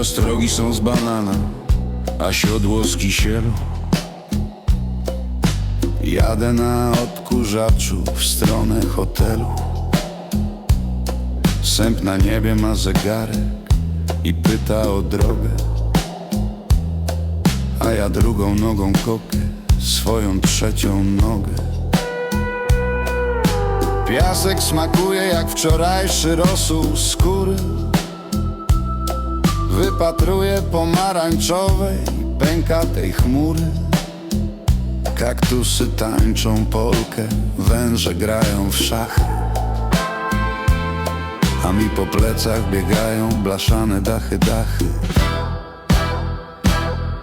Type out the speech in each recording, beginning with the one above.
ostrogi są z banana, a siodło z kisielu. Jadę na odkurzaczu w stronę hotelu. Sęp na niebie ma zegarek i pyta o drogę. A ja drugą nogą kopię swoją trzecią nogę. Piasek smakuje jak wczorajszy rosół skóry. Wypatruję pomarańczowej, pękatej chmury. Kaktusy tańczą polkę, węże grają w szachy. A mi po plecach biegają blaszane dachy, dachy.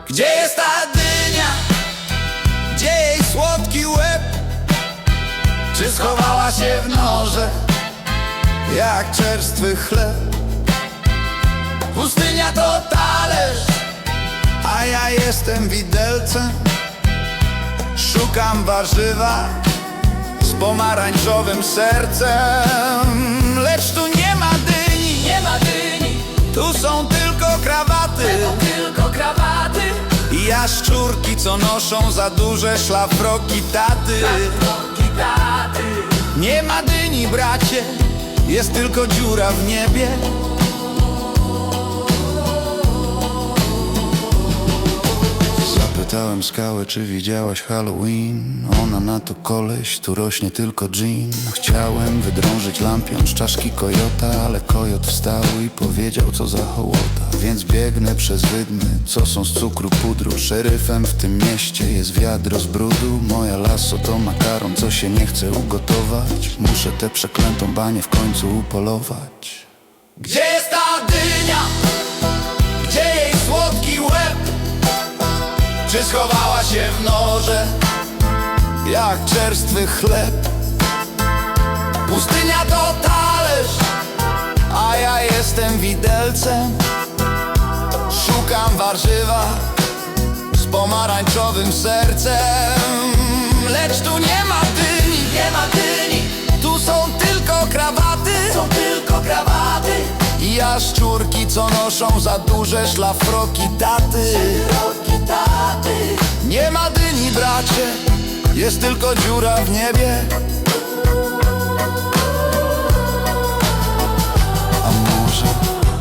Gdzie jest ta dynia? Gdzie jej słodki łeb? Czy schowała się w norze? Jak czerstwy chleb Pustynia to talerz A ja jestem widelcem. Szukam warzywa Z pomarańczowym sercem. Lecz tu nie ma dyni Nie ma dyni, Tu są tylko krawaty. Tylko krawaty. I jaszczurki, co noszą za duże szlafroki taty. Kroki taty. Nie ma dyni, bracie Jest tylko dziura w niebie Zapytałem skałę, czy widziałaś Halloween? Ona na to koleś, tu rośnie tylko jean Chciałem wydrążyć lampion z czaszki kojota Ale kojot wstał i powiedział co za hołota. Więc biegnę przez wydmy, co są z cukru pudru. Szeryfem w tym mieście jest wiadro z brudu. Moja lasso to makaron, co się nie chce ugotować. Muszę tę przeklętą banię w końcu upolować. Gdzie jest ta dynia? Czy schowała się w norze Jak czerstwy chleb. Pustynia to talerz A ja jestem widelcem. Szukam warzywa Z pomarańczowym sercem. Lecz tu nie ma dyni Nie ma dyni, Tu są tylko krawaty. Są tylko krawaty. I jaszczurki, co noszą za duże szlafroki taty jest tylko dziura w niebie. A może,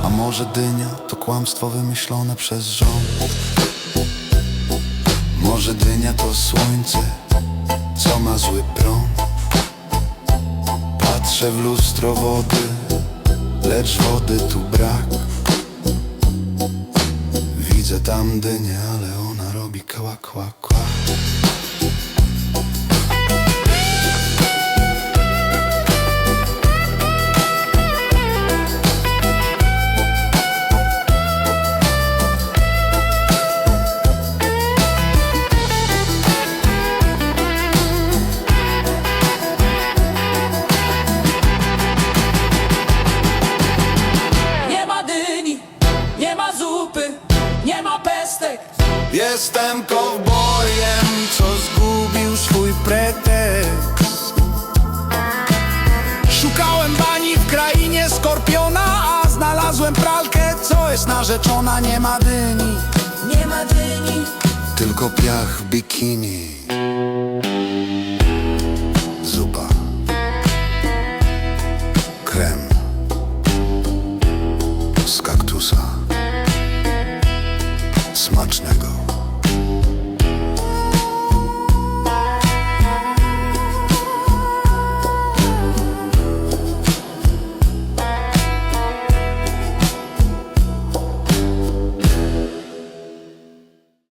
a może dynia to kłamstwo wymyślone przez rząd? Może dynia to słońce, co ma zły prąd? Patrzę w lustro wody, lecz wody tu brak. Widzę tam dynię, ale ona robi kła, kła, Włączyłem pralkę, co jest narzeczona, nie ma dyni. Nie ma dyni. Tylko piach bikini. Zupa, Krem. Z kaktusa. Smaczne